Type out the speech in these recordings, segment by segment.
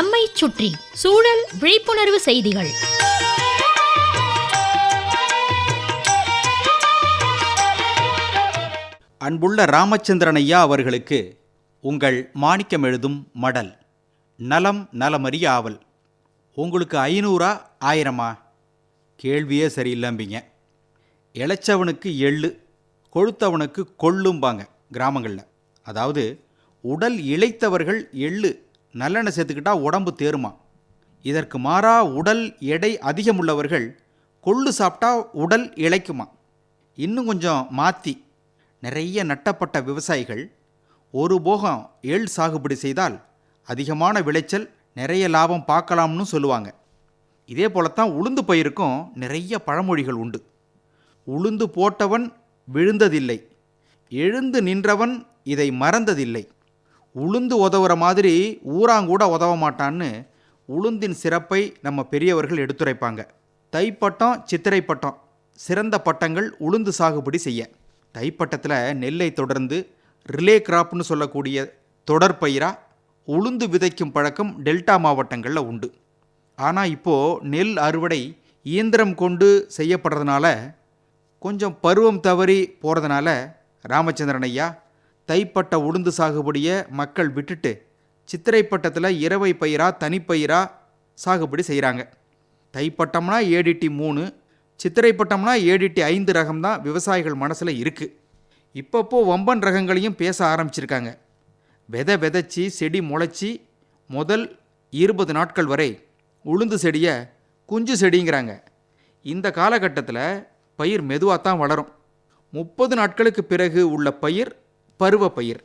நம்மை சுற்றி சூழல் விழிப்புணர்வு செய்திகள். அன்புள்ள ராமச்சந்திரன் ஐயா அவர்களுக்கு உங்கள் மாணிக்கம் எழுதும் மடல் நலம் நலமறிய ஆவல். உங்களுக்கு ஐநூறா ஆயிரமா? கேள்வியே சரியில்லாம்பிங்க. இழைச்சவனுக்கு எள்ளு கொழுத்தவனுக்கு கொள்ளும்பாங்க கிராமங்களில். அதாவது உடல் இளைத்தவர்கள் எள்ளு நல்லெண்ணெய் சேர்த்துக்கிட்டா உடம்பு தேருமா? இதற்கு மாறா உடல் எடை அதிகமுள்ளவர்கள் கொள்ளு சாப்பிட்டா உடல் இளைக்குமா? இன்னும் கொஞ்சம் மாற்றி நிறைய நட்டப்பட்ட விவசாயிகள் ஒரு போகம் ஏழ் சாகுபடி செய்தால் அதிகமான விளைச்சல் நிறைய லாபம் பார்க்கலாம்னு சொல்லுவாங்க. இதே போலத்தான் உளுந்து பயிருக்கும் நிறைய பழமொழிகள் உண்டு. உளுந்து போட்டவன் விழுந்ததில்லை எழுந்து நின்றவன் இதை மறந்ததில்லை. உளுந்து உதவுற மாதிரி ஊராங்கூட உதவ மாட்டான்னு உளுந்தின் சிறப்பை நம்ம பெரியவர்கள் எடுத்துரைப்பாங்க. தைப்பட்டம் சித்திரை பட்டம் சிறந்த பட்டங்கள் உளுந்து சாகுபடி செய்ய. தைப்பட்டத்தில் நெல்லை தொடர்ந்து ரிலே கிராப்னு சொல்லக்கூடிய தொடர்பயிரா உளுந்து விதைக்கும் பழக்கம் டெல்டா மாவட்டங்களில் உண்டு. ஆனால் இப்போது நெல் அறுவடை இயந்திரம் கொண்டு செய்யப்படுறதுனால கொஞ்சம் பருவம் தவறி போகிறதுனால ராமச்சந்திரன் ஐயா தைப்பட்ட உளுந்து சாகுபடியை மக்கள் விட்டுட்டு சித்திரைப்பட்டத்தில் இரவை பயிரா தனிப்பயிரா சாகுபடி செய்கிறாங்க தைப்பட்டம்னா ஏடிடி மூணு சித்திரைப்பட்டம்னா ஏடிடி ஐந்து ரகம் தான் விவசாயிகள் மனசில் இருக்குது இப்பப்போ வம்பன் ரகங்களையும் பேச ஆரம்பிச்சிருக்காங்க. விதை விதைச்சி செடி முளைச்சி முதல் இருபது நாட்கள் வரை உளுந்து செடியை குஞ்சு செடிங்கிறாங்க. இந்த காலகட்டத்தில் பயிர் மெதுவாக தான் வளரும். முப்பது நாட்களுக்கு பிறகு உள்ள பயிர் பருவ பயிர்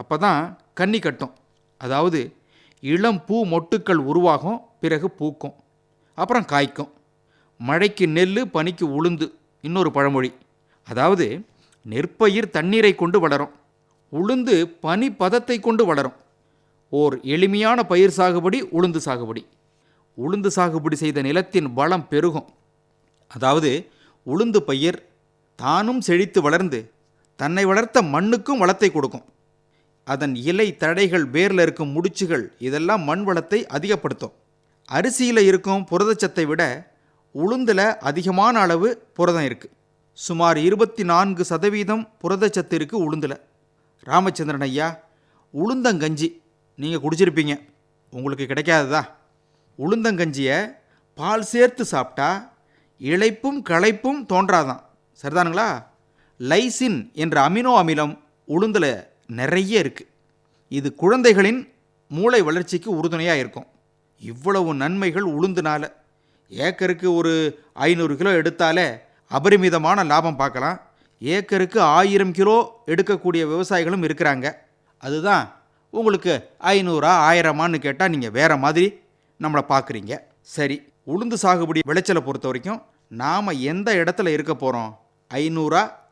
அப்போ தான் கன்னி கட்டும். அதாவது இளம் பூ மொட்டுக்கள் உருவாகும் பிறகு பூக்கும். அப்புறம் காய்க்கும். மழைக்கு நெல் பனிக்கு உளுந்து இன்னொரு பழமொழி. அதாவது நெற்பயிர் தண்ணீரை கொண்டு வளரும். உளுந்து பனி பதத்தை கொண்டு வளரும். ஓர் எளிமையான பயிர் சாகுபடி உளுந்து சாகுபடி. உளுந்து சாகுபடி செய்த நிலத்தின் வளம் பெருகும். அதாவது உளுந்து பயிர் தானும் செழித்து வளர்ந்து தன்னை வளர்த்த மண்ணுக்கும் வளத்தை கொடுக்கும். அதன் இலை தடைகள் வேரில் இருக்கும் முடிச்சுகள் இதெல்லாம் மண் வளத்தை அதிகப்படுத்தும். அரிசியில் இருக்கும் புரதச்சத்தை விட உளுந்தில் அதிகமான அளவு புரதம் இருக்குது சுமார் இருபத்தி நான்கு சதவீதம் புரதச்சத்து இருக்குது உளுந்தில். ராமச்சந்திரன் ஐயா உளுந்தங்கஞ்சி நீங்கள் குடிச்சிருப்பீங்க. உங்களுக்கு கிடைக்காததா? உளுந்தங்கஞ்சியை பால் சேர்த்து சாப்பிட்டா இழைப்பும் களைப்பும் தோன்றாதான். சரிதானுங்களா? லைசின் என்ற அமினோ அமிலம் உளுந்தில் நிறைய இருக்குது இது குழந்தைகளின் மூளை வளர்ச்சிக்கு உறுதுணையாக இருக்கும். இவ்வளவு நன்மைகள் உளுந்துனால. ஏக்கருக்கு ஒரு ஐநூறு கிலோ எடுத்தாலே அபரிமிதமான லாபம் பார்க்கலாம். ஏக்கருக்கு ஆயிரம் கிலோ எடுக்கக்கூடிய விவசாயிகளும் இருக்கிறாங்க. அதுதான் உங்களுக்கு ஐநூறா ஆயிரமான்னு கேட்டால் நீங்கள் வேறு மாதிரி நம்மளை பார்க்குறீங்க சரி உளுந்து சாகுபடி விளைச்சலை பொறுத்த வரைக்கும் நாம் எந்த இடத்துல இருக்க போகிறோம் ஐநூறா